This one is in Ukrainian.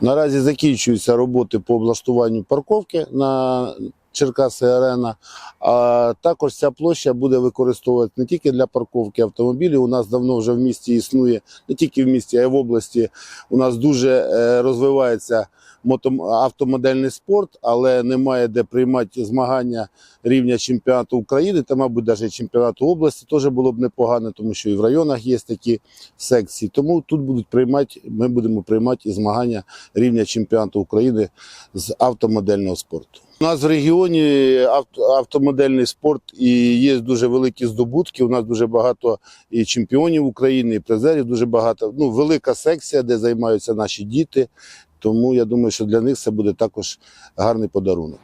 Наразі закінчуються роботи по облаштуванню парковки на Черкаси Арена. А також ця площа буде використовуватися не тільки для парковки автомобілів. У нас давно вже в місті існує, не тільки в місті, а й в області. У нас дуже е, розвивається автомодельний спорт, але немає де приймати змагання рівня чемпіонату України та, мабуть, навіть чемпіонату області теж було б непогано, тому що і в районах є такі секції. Тому тут будуть приймати, ми будемо приймати і змагання рівня чемпіонату України з автомодельного спорту. У нас в регіоні авто, автомодельний спорт і є дуже великі здобутки. У нас дуже багато і чемпіонів України, і призерів. Дуже багато. Ну, велика секція, де займаються наші діти. Тому я думаю, що для них це буде також гарний подарунок.